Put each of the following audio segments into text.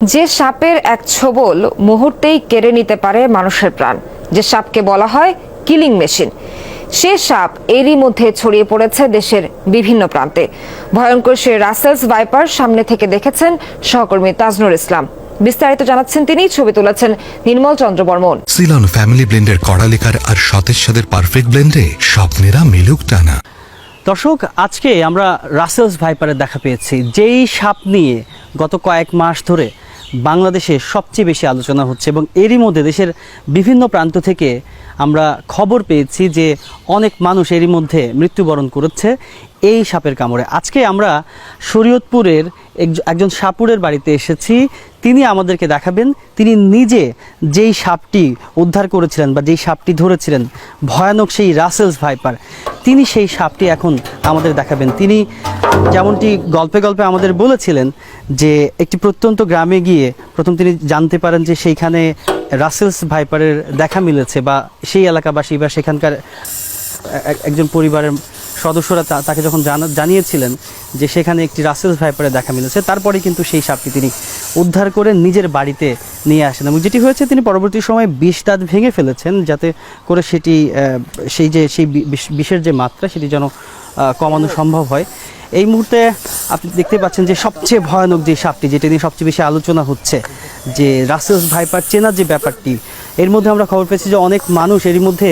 যে সাপের এক ছোবল মুহূর্তেই কেড়ে নিতে পারে মানুষের প্রাণ। যে সাপকে বলা হয় কিলিং মেশিন। সে সাপ এরই মধ্যে ছড়িয়ে পড়েছে দেশের বিভিন্ন প্রান্তে। ভয়ঙ্কর সে রাসেলস ভাইপার সামনে থেকে দেখেছেন সহকর্মী তাজনুর ইসলাম। বিস্তারিত জানাচ্ছেন তিনি ছবি তুলেছেন নির্মল চন্দ্র বর্মন সিলন ফ্যামিলি ব্লেন্ডের কড়ালিকার আর সতেজ সাদের পারফেক্ট ব্লেন্ডে স্বপ্নেরা মিলুক টানা। দর্শক আজকে আমরা রাসেলস ভাইপারের দেখা পেয়েছি। যেই সাপ নিয়ে গত কয়েক মাস ধরে বাংলাদেশে সবচেয়ে বেশি আলোচনা হচ্ছে এবং এরই মধ্যে দেশের বিভিন্ন প্রান্ত থেকে আমরা খবর পেয়েছি যে অনেক মানুষ এরই মধ্যে মৃত্যুবরণ করেছে এই সাপের কামড়ে। আজকে আমরা শরীয়তপুরের একজন সাপুরের বাড়িতে এসেছি। তিনি আমাদেরকে দেখাবেন। তিনি নিজে যেই সাপটি উদ্ধার করেছিলেন বা যেই সাপটি ধরেছিলেন, ভয়ানক সেই রাসেলস ভাইপার, তিনি সেই সাপটি এখন আমাদের দেখাবেন। তিনি যেমনটি গল্পে গল্পে আমাদের বলেছিলেন যে একটি প্রত্যন্ত গ্রামে গিয়ে প্রথম তিনি জানতে পারেন যে সেইখানে রাসেলস ভাইপারের দেখা মিলেছে বা সেই এলাকাবাসী বা সেখানকার একজন পরিবারের সদস্যরা তাকে যখন জানা- জানিয়েছিলেন যে সেখানে একটি রাসেলস ভাইপারে দেখা মিলেছে, তারপরে কিন্তু সেই সাপটি তিনি উদ্ধার করে নিজের বাড়িতে নিয়ে আসেন এবং যেটি হয়েছে তিনি পরবর্তী সময়ে বিষ দাঁত ভেঙে ফেলেছেন যাতে করে সেটি সেই যে সেই বিষের যে মাত্রা সেটি যেন কমানো সম্ভব হয়। এই মুহূর্তে আপনি দেখতে পাচ্ছেন যে সবচেয়ে ভয়ানক যে সাপটি, যেটা নিয়ে সবচেয়ে বেশি আলোচনা হচ্ছে, যে রাসেলস ভাইপার চেনার যে ব্যাপারটি, এর মধ্যে আমরা খবর পেয়েছি যে অনেক মানুষ এরই মধ্যে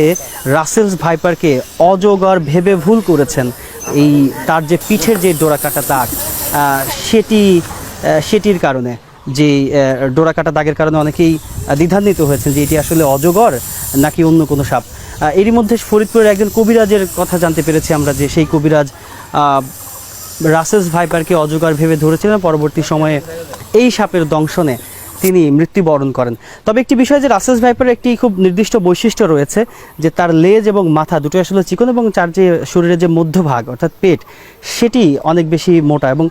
রাসেলস ভাইপারকে অজগর ভেবে ভুল করেছেন। এই তার যে পিঠের যে ডোরা কাটা দাগ সেটি সেটির কারণে, যে ডোরা কাটা দাগের কারণে অনেকেই দ্বিধান্বিত হয়েছেন যে এটি আসলে অজগর নাকি অন্য কোনো সাপ। এরই মধ্যে ফরিদপুরের একজন কবিরাজের কথা জানতে পেরেছি আমরা যে সেই কবিরাজ আহ, রাসেলস ভাইপারকে অজগর ভেবে ধরেছিলেন। পরবর্তী সময়ে এই সাপের দংশনে তিনি মৃত্যুবরণ করেন। তবে একটি বিষয় যে রাসেস ভাইপারের একটি খুব নির্দিষ্ট বৈশিষ্ট্য রয়েছে যে তার লেজ এবং মাথা দুটো আসলে চিকন এবং তার যে শরীরের যে মধ্যভাগ অর্থাৎ পেট সেটি অনেক বেশি মোটা এবং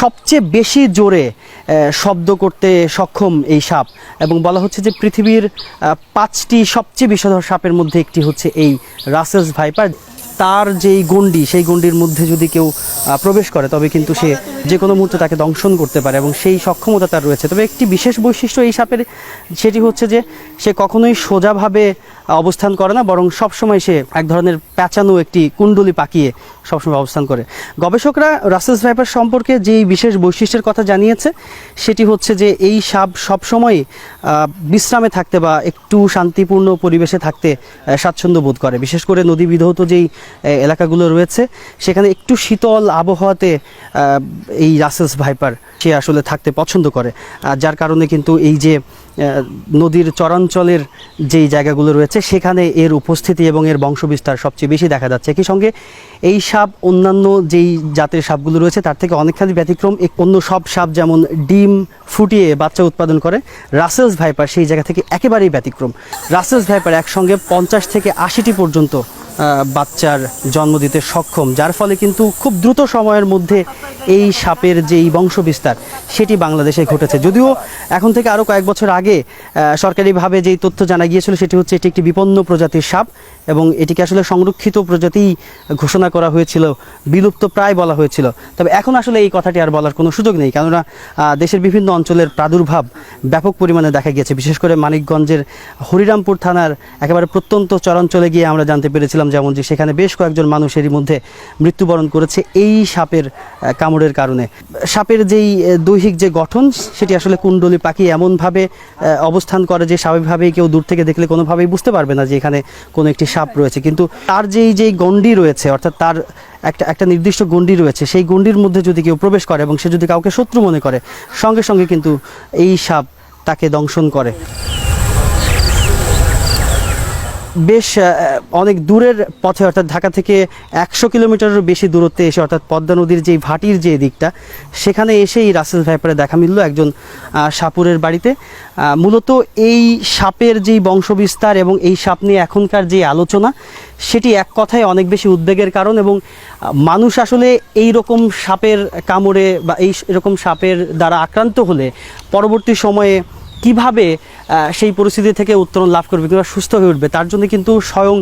সবচেয়ে বেশি জোরে শব্দ করতে সক্ষম এই সাপ এবং বলা হচ্ছে যে পৃথিবীর পাঁচটি সবচেয়ে বিষধর সাপের মধ্যে একটি হচ্ছে এই রাসেস ভাইপার। তার যেই গণ্ডি, সেই গণ্ডির মধ্যে যদি কেউ প্রবেশ করে, তবে কিন্তু সে যে কোনো মুহূর্তে তাকে দংশন করতে পারে এবং সেই সক্ষমতা তার রয়েছে। তবে একটি বিশেষ বৈশিষ্ট্য এই সাপের, সেটি হচ্ছে যে সে কখনোই সোজাভাবে অবস্থান করে না, বরং সবসময় সে এক ধরনের প্যাঁচানো একটি কুণ্ডলি পাকিয়ে সবসময় অবস্থান করে। গবেষকরা রাসেলস ভাইপার সম্পর্কে যেই বিশেষ বৈশিষ্ট্যের কথা জানিয়েছে, সেটি হচ্ছে যে এই সাপ সবসময় বিশ্রামে থাকতে বা একটু শান্তিপূর্ণ পরিবেশে থাকতে স্বাচ্ছন্দ্য বোধ করে। বিশেষ করে নদী বিধৌত যেই এলাকাগুলো রয়েছে, সেখানে একটু শীতল আবহাওয়াতে এই রাসেলস ভাইপার সে আসলে থাকতে পছন্দ করে। যার কারণে কিন্তু এই যে নদীর চরাঞ্চলের যেই জায়গাগুলো রয়েছে, সেখানে এর উপস্থিতি এবং এর বংশবিস্তার সবচেয়ে বেশি দেখা যাচ্ছে। একই সঙ্গে এই সাপ, অন্যান্য যেই জাতের সাপগুলো রয়েছে, তার থেকে অনেকখানি ব্যতিক্রম। অন্য সব সাপ যেমন ডিম ফুটিয়ে বাচ্চা উৎপাদন করে, রাসেলস ভাইপার সেই জায়গা থেকে একেবারেই ব্যতিক্রম। রাসেলস ভাইপার একসঙ্গে পঞ্চাশ থেকে আশিটি পর্যন্ত বাচ্চার জন্ম দিতে সক্ষম, যার ফলে কিন্তু খুব দ্রুত সময়ের মধ্যে এই সাপের যেই বংশবিস্তার, সেটি বাংলাদেশে ঘটেছে। যদিও এখন থেকে আরও কয়েক বছর আগে সরকারিভাবে যেই তথ্য জানা গিয়েছিল, সেটি হচ্ছে এটি একটি বিপন্ন প্রজাতির সাপ এবং এটিকে আসলে সংরক্ষিত প্রজাতি ঘোষণা করা হয়েছিল, বিলুপ্ত প্রায় বলা হয়েছিল। তবে এখন আসলে এই কথাটি আর বলার কোনো সুযোগ নেই, কেননা দেশের বিভিন্ন অঞ্চলের প্রাদুর্ভাব ব্যাপক পরিমাণে দেখা গিয়েছে। বিশেষ করে মানিকগঞ্জের হরিরামপুর থানার একেবারে প্রত্যন্ত চরাঞ্চলে গিয়ে আমরা জানতে পেরেছিলাম যেমন যে সেখানে বেশ কয়েকজন মানুষ এরই মধ্যে মৃত্যুবরণ করেছে এই সাপের কামড়ের কারণে। সাপের যেই দৈহিক যে গঠন, সেটি আসলে কুণ্ডলি পাখি এমনভাবে অবস্থান করে যে স্বাভাবিকভাবেই কেউ দূর থেকে দেখলে কোনোভাবেই বুঝতে পারবে না যে এখানে কোনো একটি সাপ রয়েছে। কিন্তু তার যেই যেই গণ্ডি রয়েছে, অর্থাৎ তার একটা একটা নির্দিষ্ট গণ্ডি রয়েছে, সেই গণ্ডির মধ্যে যদি কেউ প্রবেশ করে এবং সে যদি কাউকে শত্রু মনে করে, সঙ্গে সঙ্গে কিন্তু এই সাপ তাকে দংশন করে। বেশ অনেক দূরের পথে, অর্থাৎ ঢাকা থেকে একশো কিলোমিটারেরও বেশি দূরত্বে এসে, অর্থাৎ পদ্মা নদীর যেই ভাটির যে দিকটা, সেখানে এসে এই রাসেল ভাইপারে দেখা মিলল একজন সাপুরের বাড়িতে। মূলত এই সাপের যেই বংশবিস্তার এবং এই সাপ নিয়ে এখনকার যে আলোচনা, সেটি এক কথায় অনেক বেশি উদ্বেগের কারণ এবং মানুষ আসলে এই রকম সাপের কামড়ে বা এই এরকম সাপের দ্বারা আক্রান্ত হলে, পরবর্তী সময়ে কীভাবে সেই পরিস্থিতি থেকে উত্তরণ লাভ করবে কিংবা সুস্থ হয়ে উঠবে, তার জন্য কিন্তু স্বয়ং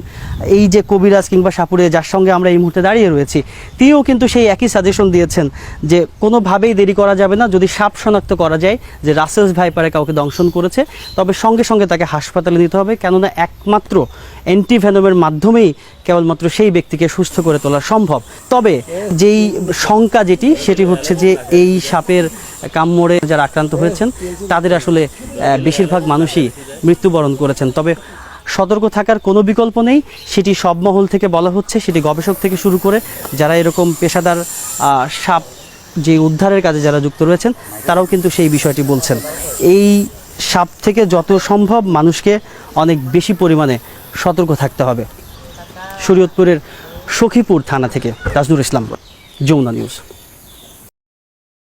এই যে কবিরাজ কিংবা সাপুরে যার সঙ্গে আমরা এই মুহূর্তে দাঁড়িয়ে রয়েছি, তিনিও কিন্তু সেই একই সাজেশন দিয়েছেন যে কোনোভাবেই দেরি করা যাবে না, যদি সাপ শনাক্ত করা যায় যে রাসেলস ভাইপারে কাউকে দংশন করেছে, তবে সঙ্গে সঙ্গে তাকে হাসপাতালে নিতে হবে, কেননা একমাত্র অ্যান্টিভেনমের মাধ্যমেই কেবলমাত্র সেই ব্যক্তিকে সুস্থ করে তোলা সম্ভব। তবে যেই শঙ্কা যেটি, সেটি হচ্ছে যে এই সাপের কামড়ে যারা আক্রান্ত হয়েছেন, তাদের আসলে বেশিরভাগ মানুষই মৃত্যুবরণ করেছেন। তবে সতর্ক থাকার কোনো বিকল্প নেই। সেটি সব মহল থেকে বলা হচ্ছে, সেটি গবেষক থেকে শুরু করে যারা এরকম পেশাদার সাপ যে উদ্ধারের কাজে যারা যুক্ত রয়েছেন, তারাও কিন্তু সেই বিষয়টি বলছেন। এই সাপ থেকে যত সম্ভব মানুষকে অনেক বেশি পরিমাণে সতর্ক থাকতে হবে। শরীয়তপুরের সখীপুর থানা থেকে রাজনুর ইসলাম, যমুনা নিউজ।